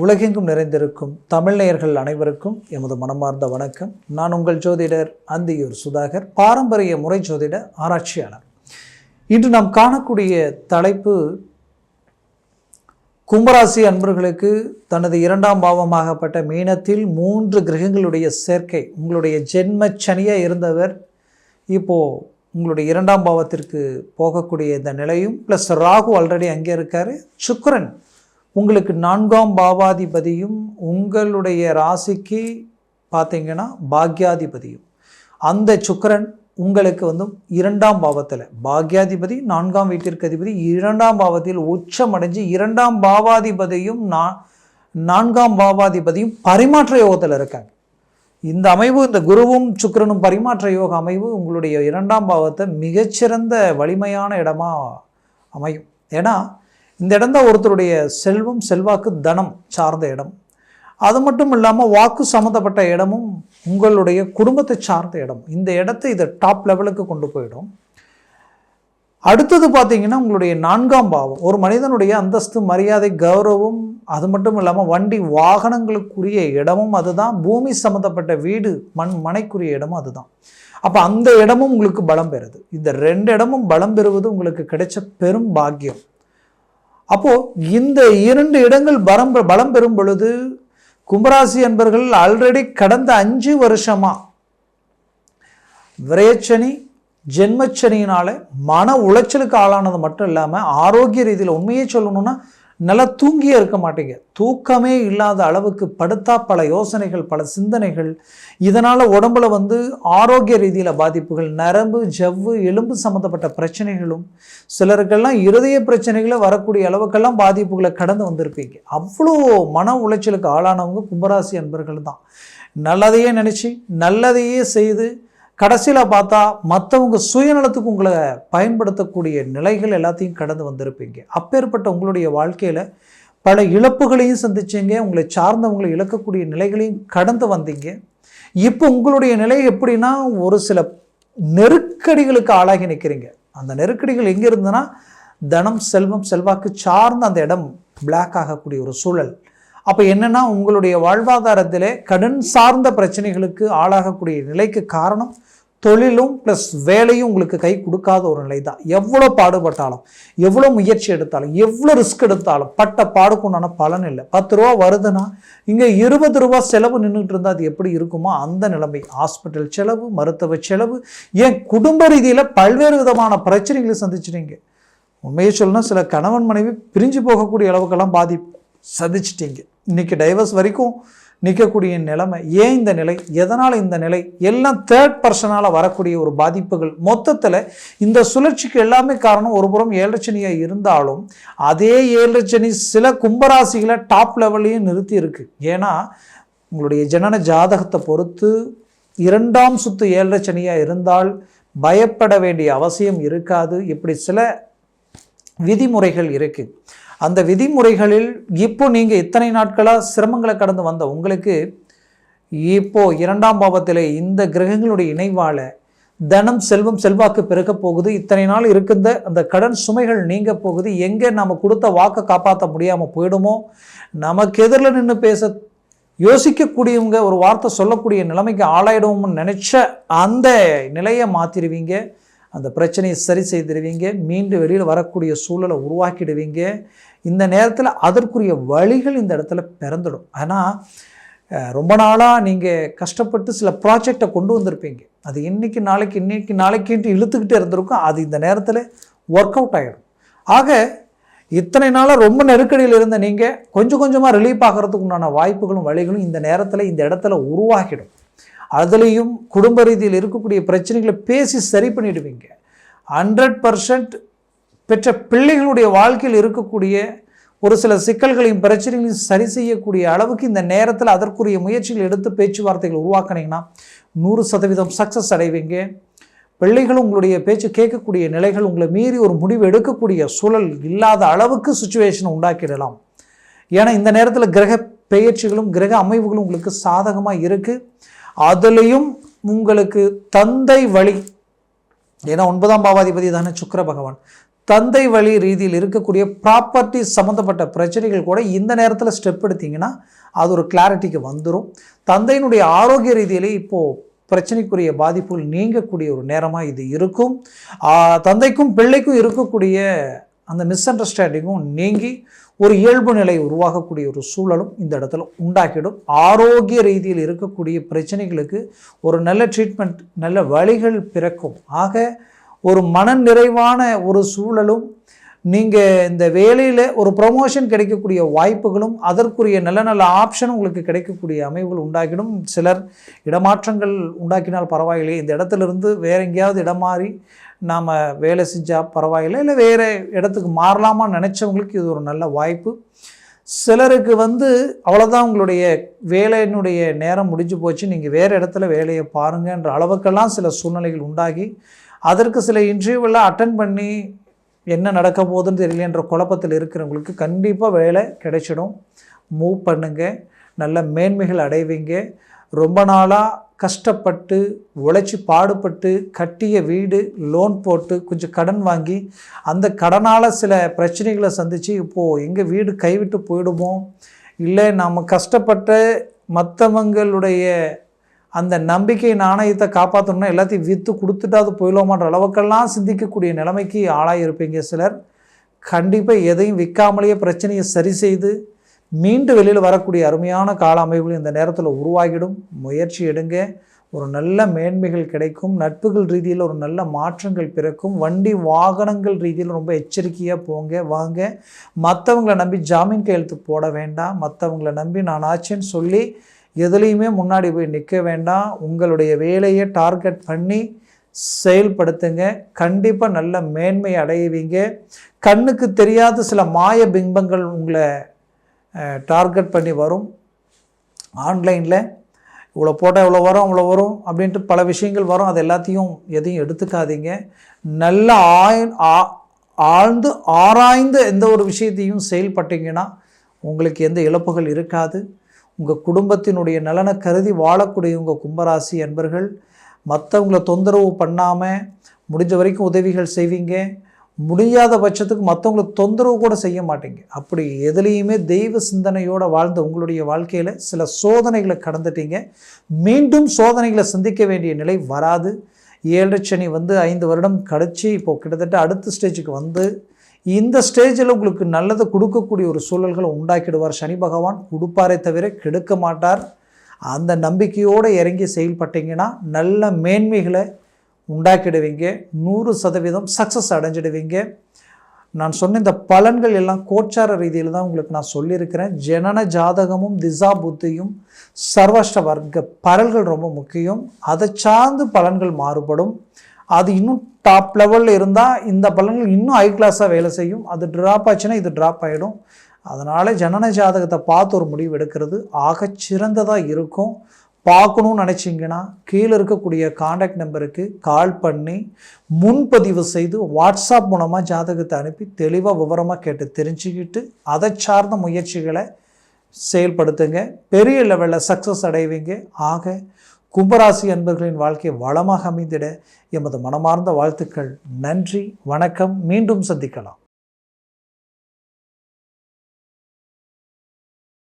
உலகெங்கும் நிறைந்திருக்கும் தமிழ்நேயர்கள் அனைவருக்கும் எமது மனமார்ந்த வணக்கம். நான் உங்கள் ஜோதிடர் அந்தியூர் சுதாகர் பாரம்பரிய முறை ஜோதிட ஆராய்ச்சியாளர். இன்று நாம் காணக்கூடிய தலைப்பு கும்பராசி அன்பர்களுக்கு தனது இரண்டாம் பாவமாகப்பட்ட மீனத்தில் மூன்று கிரகங்களுடைய சேர்க்கை உங்களுடைய ஜென்ம சனியாக இருந்தவர் இப்போது உங்களுடைய இரண்டாம் பாவத்திற்கு போகக்கூடிய இந்த நிலையும் ப்ளஸ் ராகு ஆல்ரெடி அங்கே இருக்கார் சுக்கரன் உங்களுக்கு நான்காம் பாவாதிபதியும் உங்களுடைய ராசிக்கு பார்த்தீங்கன்னா பாக்யாதிபதியும். அந்த சுக்கிரன் உங்களுக்கு வந்து இரண்டாம் பாவத்தில். பாக்யாதிபதி நான்காம் வீட்டிற்கு அதிபதி. இரண்டாம் பாவத்தில் உச்சம் அடைஞ்சு இரண்டாம் பாவாதிபதியும் நா நான்காம் பாவாதிபதியும் பரிமாற்ற யோகத்தில் இருக்காங்க. இந்த அமைவு இந்த குருவும் சுக்கிரனும் பரிமாற்ற யோக அமைவு உங்களுடைய இரண்டாம் பாவத்தை மிகச்சிறந்த வலிமையான இடமா அமையும். ஏன்னா இந்த இடம் தான் ஒருத்தருடைய செல்வம் செல்வாக்கு தனம் சார்ந்த இடம். அது மட்டும் இல்லாமல் வாக்கு சம்மந்தப்பட்ட இடமும் உங்களுடைய குடும்பத்தை சார்ந்த இடம். இந்த இடத்தை இதை டாப் லெவலுக்கு கொண்டு போயிடும். அடுத்தது பார்த்தீங்கன்னா உங்களுடைய நான்காம் பாவம். ஒரு மனிதனுடைய அந்தஸ்து மரியாதை கௌரவம் அது மட்டும் இல்லாமல் வண்டி வாகனங்களுக்குரிய இடமும் அதுதான். பூமி சம்மந்தப்பட்ட வீடு மண் மனைக்குரிய இடமும் அதுதான். அப்போ அந்த இடமும் உங்களுக்கு பலம் பெறுது. இந்த ரெண்டு இடமும் பலம் பெறுவது உங்களுக்கு கிடைச்ச பெரும் பாக்கியம். அப்போது இந்த இரண்டு இடங்கள் பலம் பலம் பெறும் பொழுது கும்பராசி என்பர்கள் ஆல்ரெடி கடந்த அஞ்சு வருஷமாக விரயச்சனி ஜென்மச்சனியினால மன உளைச்சலுக்கு ஆளானது மட்டும் இல்லாமல் ஆரோக்கிய ரீதியில் உண்மையே சொல்லணும்னா நல்லா தூங்கியே இருக்க மாட்டீங்க. தூக்கமே இல்லாத அளவுக்கு படுத்தா பல யோசனைகள் பல சிந்தனைகள். இதனால் உடம்புல வந்து ஆரோக்கிய ரீதியில் பாதிப்புகள் நரம்பு ஜவ்வு எலும்பு சம்மந்தப்பட்ட பிரச்சனைகளும் சிலருக்கெல்லாம் இருதய பிரச்சனைகளை வரக்கூடிய அளவுக்கெல்லாம் பாதிப்புகளை கடந்து வந்திருப்பீங்க. அவ்வளோ மன உளைச்சலுக்கு ஆளானவங்க கும்பராசி அன்பர்கள் தான். நல்லதையே நினச்சி நல்லதையே செய்து கடைசியில் பார்த்தா மற்றவங்க சுயநலத்துக்கு உங்களை பயன்படுத்தக்கூடிய நிலைகள் எல்லாத்தையும் கடந்து வந்திருப்பீங்க. அப்பேற்பட்ட உங்களுடைய வாழ்க்கையில் பல இழப்புகளையும் சந்திச்சீங்க. உங்களை சார்ந்தவங்களை இழக்கக்கூடிய நிலைகளையும் கடந்து வந்தீங்க. இப்போ உங்களுடைய நிலை எப்படின்னா ஒரு சில நெருக்கடிகளுக்கு ஆளாகி நிற்கிறீங்க அந்த நெருக்கடிகள் எங்கே இருந்ததுன்னா தனம் செல்வம் செல்வாக்கு சார்ந்த அந்த இடம் பிளாக் ஆகக்கூடிய ஒரு சூழல். அப்போ என்னென்னா உங்களுடைய வாழ்வாதாரத்தில் கடன் சார்ந்த பிரச்சனைகளுக்கு ஆளாகக்கூடிய நிலைக்கு காரணம் தொழிலும் ப்ளஸ் வேலையும் உங்களுக்கு கை கொடுக்காத ஒரு நிலை தான் எவ்வளோ பாடுபட்டாலும் எவ்வளோ முயற்சி எடுத்தாலும் எவ்வளோ ரிஸ்க் எடுத்தாலும் பட்ட பாடுக்குண்டான பலன் இல்லை. பத்து ரூபா வருதுன்னா இங்கே இருபது ரூபா செலவு நின்றுட்டு இருந்தால் அது எப்படி இருக்குமோ அந்த நிலைமை. ஹாஸ்பிட்டல் செலவு மருத்துவ செலவு ஏன் குடும்ப ரீதியில் பல்வேறு விதமான பிரச்சனைகளை சந்திச்சிட்டீங்க. உண்மையை சொல்லணும் சில கணவன் மனைவி பிரிஞ்சு போகக்கூடிய அளவுக்கெல்லாம் பாதிப்பு. சதிச்சிட்டிங்க. இன்றைக்கி டைவர்ஸ் வரைக்கும் நிற்கக்கூடிய நிலைமை ஏன் இந்த நிலை? எதனால் இந்த நிலை? எல்லாம் தேர்ட் பர்சனால் வரக்கூடிய ஒரு பாதிப்புகள். மொத்தத்தில் இந்த சுழற்சிக்கு எல்லாமே காரணம் ஒரு புறம் ஏழரச்சனியாக இருந்தாலும் அதே ஏழரச்சனி சில கும்பராசிகளை டாப் லெவல்லையும் நிறுத்தி இருக்குது ஏன்னா உங்களுடைய ஜனன ஜாதகத்தை பொறுத்து இரண்டாம் சுத்து ஏழரச்சனியாக இருந்தால் பயப்பட வேண்டிய அவசியம் இருக்காது. இப்படி சில விதிமுறைகள் இருக்குது அந்த விதிமுறைகளில் இப்போ நீங்கள் இத்தனை நாட்களாக சிரமங்களை கடந்து வந்த உங்களுக்கு இப்போ இரண்டாம் பாவத்தில் இந்த கிரகங்களுடைய இணைவால் தனம் செல்வம் செல்வாக்கு பெருக்க போகுது. இத்தனை நாள் இருக்கின்ற அந்த கடன் சுமைகள் நீங்க போகுது. எங்கே நம்ம கொடுத்த வாக்கை காப்பாற்ற முடியாமல் போயிடுமோ? நமக்கு எதிரில் நின்று பேச யோசிக்கக்கூடியவங்க ஒரு வார்த்தை சொல்லக்கூடிய நிலைமைக்கு ஆளாயிடுவோம்னு நினச்ச அந்த நிலையை மாற்றிடுவீங்க அந்த பிரச்சனையை சரி செய்திருவீங்க மீண்டும் வெளியில் வரக்கூடிய சூழலை உருவாக்கிடுவீங்க. இந்த நேரத்தில் அதற்குரிய வழிகள் இந்த இடத்துல பிறந்துடும். ஆனால் ரொம்ப நாளாக நீங்கள் கஷ்டப்பட்டு சில ப்ராஜெக்டை கொண்டு வந்திருப்பீங்க. அது இன்றைக்கி நாளைக்கு இன்றைக்கி நாளைக்குன்ட்டு இழுத்துக்கிட்டே இருந்திருக்கும். அது இந்த நேரத்தில் ஒர்க் அவுட் ஆகிடும் ஆக இத்தனை நாளாக ரொம்ப நெருக்கடியில் இருந்த நீங்கள் கொஞ்சம் கொஞ்சமாக ரிலீஃப் ஆகிறதுக்கு உண்டான வாய்ப்புகளும் வழிகளும் இந்த நேரத்தில் இந்த இடத்துல உருவாகிடும். அதுலேயும் குடும்ப ரீதியில் இருக்கக்கூடிய பிரச்சனைகளை பேசி சரி பண்ணிடுவீங்க. ஹண்ட்ரட் பர்சன்ட் பெற்ற பிள்ளைகளுடைய வாழ்க்கையில் இருக்கக்கூடிய ஒரு சில சிக்கல்களையும் பிரச்சனைகளையும் சரி செய்யக்கூடிய அளவுக்கு இந்த நேரத்தில் அதற்குரிய முயற்சிகள் எடுத்து பேச்சுவார்த்தைகள் உருவாக்கினீங்கன்னா நூறு சதவீதம் சக்ஸஸ் அடைவீங்க. பிள்ளைகளும் உங்களுடைய பேச்சு கேட்கக்கூடிய நிலைகள் உங்களை மீறி ஒரு முடிவு எடுக்கக்கூடிய சூழல் இல்லாத அளவுக்கு சுச்சுவேஷனை உண்டாக்கிடலாம். ஏன்னா இந்த நேரத்தில் கிரக பெயர்ச்சிகளும் கிரக அமைவுகளும் உங்களுக்கு சாதகமாக இருக்குது அதுலேயும் உங்களுக்கு தந்தை வழி ஏன்னா ஒன்பதாம் பாவாதிபதி தானே சுக்கர பகவான். தந்தை வழி ரீதியில் இருக்கக்கூடிய ப்ராப்பர்ட்டி சம்மந்தப்பட்ட பிரச்சனைகள் கூட இந்த நேரத்தில் ஸ்டெப் எடுத்திங்கன்னா அது ஒரு கிளாரிட்டிக்கு வந்துடும் தந்தையினுடைய ஆரோக்கிய ரீதியிலே இப்போது பிரச்சனைக்குரிய பாதிப்புகள் நீங்கக்கூடிய ஒரு நேரமாக இது இருக்கும். தந்தைக்கும் பிள்ளைக்கும் இருக்கக்கூடிய அந்த மிஸ் அண்டர்ஸ்டாண்டிங்கும் நீங்கி ஒரு இயல்பு நிலை உருவாகக்கூடிய ஒரு சூழலும் இந்த இடத்துல உண்டாக்கிடும். ஆரோக்கிய ரீதியில் இருக்கக்கூடிய பிரச்சனைகளுக்கு ஒரு நல்ல ட்ரீட்மெண்ட் நல்ல வழிகள் பிறக்கும். ஆக ஒரு மன நிறைவான ஒரு சூழலும் நீங்கள் இந்த வேலையில் ஒரு ப்ரொமோஷன் கிடைக்கக்கூடிய வாய்ப்புகளும் அதற்குரிய நல்ல நல்ல ஆப்ஷன் உங்களுக்கு கிடைக்கக்கூடிய அமைவுகள் உண்டாக்கிடும் சிலர் இடமாற்றங்கள் உண்டாக்கினால் பரவாயில்லை இந்த இடத்துலேருந்து வேற எங்கேயாவது இடம் மாறி நாம் வேலை செஞ்சால் பரவாயில்லை இல்லை வேறு இடத்துக்கு மாறலாமா நினச்சவங்களுக்கு இது ஒரு நல்ல வாய்ப்பு. சிலருக்கு வந்து அவ்வளோதான் உங்களுடைய வேலையினுடைய நேரம் முடிஞ்சு போச்சு நீங்கள் வேறு இடத்துல வேலையை பாருங்கன்ற அளவுக்கெல்லாம் சில சூழ்நிலைகள் உண்டாகி அதற்கு சில இன்டர்வியூவெல்லாம் அட்டன் பண்ணி என்ன நடக்க போகுதுன்னு தெரியலன்ற குழப்பத்தில் இருக்கிறவங்களுக்கு கண்டிப்பாக வேலை கிடைச்சிடும். மூவ் பண்ணுங்கள் நல்ல மேன்மைகள் அடைவீங்க. ரொம்ப நாளாக கஷ்டப்பட்டு உழைச்சி பாடுபட்டு கட்டிய வீடு லோன் போட்டு கொஞ்சம் கடன் வாங்கி அந்த கடனால் சில பிரச்சனைகளை சந்தித்து இப்போது எங்கள் வீடு கைவிட்டு போயிடுமோ? இல்லை நாம் கஷ்டப்பட்ட மற்றவங்களுடைய அந்த நம்பிக்கை நாணயத்தை காப்பாற்றணும்னா எல்லாத்தையும் விற்று கொடுத்துட்டாது போயிடுவோமான்ற அளவுக்கெல்லாம் சிந்திக்கக்கூடிய நிலைமைக்கு ஆளாயிருப்பீங்க சிலர். கண்டிப்பாக எதையும் விற்காமலேயே பிரச்சனையை சரி செய்து மீண்டு வெளியில் வரக்கூடிய அருமையான கால அமைவுகள் இந்த நேரத்தில் உருவாகிடும். முயற்சி எடுங்க. ஒரு நல்ல மேன்மைகள் கிடைக்கும். நட்புகள் ரீதியில் ஒரு நல்ல மாற்றங்கள் பிறக்கும். வண்டி வாகனங்கள் ரீதியில் ரொம்ப எச்சரிக்கையாக போங்க வாங்க. மற்றவங்கள நம்பி ஜாமீன் கையெழுத்து போட வேண்டாம். மற்றவங்களை நம்பி நான் ஆச்சேன்னு சொல்லி எதுலேயுமே முன்னாடி போய் நிற்க வேண்டாம். உங்களுடைய வேலையை டார்கெட் பண்ணி செயல்படுத்துங்க. கண்டிப்பாக நல்ல மேன்மை அடைவீங்க. கண்ணுக்கு தெரியாத சில மாய பிம்பங்கள் உங்களை டார்கெட் பண்ணி வரும். ஆன்லைனில் இவ்வளோ போட்டால் இவ்வளோ வரும் இவ்வளோ வரும் அப்படின்ட்டு பல விஷயங்கள் வரும். அது எல்லாத்தையும் எதையும் எடுத்துக்காதீங்க. நல்ல ஆய் ஆ- ஆழ்ந்து ஆராய்ந்து எந்த ஒரு விஷயத்தையும் செயல்பட்டீங்கன்னா உங்களுக்கு எந்த இழப்புகள் இருக்காது. உங்கள் குடும்பத்தினுடைய நலனை கருதி வாழக்கூடிய உங்கள் கும்பராசி அன்பர்கள் மற்றவங்கள தொந்தரவு பண்ணாமல் முடிஞ்ச வரைக்கும் உதவிகள் செய்வீங்க. முடியாத பட்சத்துக்கு மற்றவங்களுக்கு தொந்தரவு கூட செய்ய மாட்டீங்க. அப்படி எதுலேயுமே தெய்வ சிந்தனையோடு வாழ்ந்த உங்களுடைய வாழ்க்கையில் சில சோதனைகளை கடந்துட்டீங்க. மீண்டும் சோதனைகளை சந்திக்க வேண்டிய நிலை வராது. ஏழரை சனி வந்து ஐந்து வருடம் கழித்து இப்போ கிட்டத்தட்ட அடுத்த ஸ்டேஜுக்கு வந்து இந்த ஸ்டேஜில் உங்களுக்கு நல்லதை கொடுக்கக்கூடிய ஒரு சூழல்களை உண்டாக்கிடுவார் சனி பகவான். கொடுப்பாரே தவிர கெடுக்க மாட்டார். அந்த நம்பிக்கையோடு இறங்கி செயல்பட்டீங்கன்னா நல்ல மேன்மைகளை உண்டாக்கிடுவீங்க. நூறு சதவீதம் சக்ஸஸ் அடைஞ்சிடுவீங்க. நான் சொன்ன இந்த பலன்கள் எல்லாம் கோச்சார ரீதியில் தான் உங்களுக்கு நான் சொல்லியிருக்கிறேன். ஜனன ஜாதகமும் திசா புத்தியும் சர்வஷ்ட வர்க்க பலன்கள் ரொம்ப முக்கியம். அதை சார்ந்து பலன்கள் மாறுபடும். அது இன்னும் டாப் லெவலில் இருந்தால் இந்த பலன்கள் இன்னும் ஹை கிளாஸாக வேலை செய்யும். அது ட்ராப் ஆச்சுன்னா இது ட்ராப் ஆகிடும் அதனால் ஜனன ஜாதகத்தை பார்த்து ஒரு முடிவு எடுக்கிறது. ஆக சிறந்ததாக இருக்கும். பார்க்கணும்னு நினச்சிங்கன்னா கீழே இருக்கக்கூடிய காண்டாக்ட் நம்பருக்கு கால் பண்ணி முன்பதிவு செய்து வாட்ஸ்அப் மூலமாக ஜாதகத்தை அனுப்பி தெளிவாக விவரமாக கேட்டு தெரிஞ்சுக்கிட்டு அதை சார்ந்த முயற்சிகளை செயல்படுத்துங்க. பெரிய லெவலில் சக்ஸஸ் அடைவீங்க. ஆக கும்பராசி அன்பர்களின் வாழ்க்கை வளமாக அமைந்திட எமது மனமார்ந்த வாழ்த்துக்கள். நன்றி வணக்கம். மீண்டும் சந்திக்கலாம்.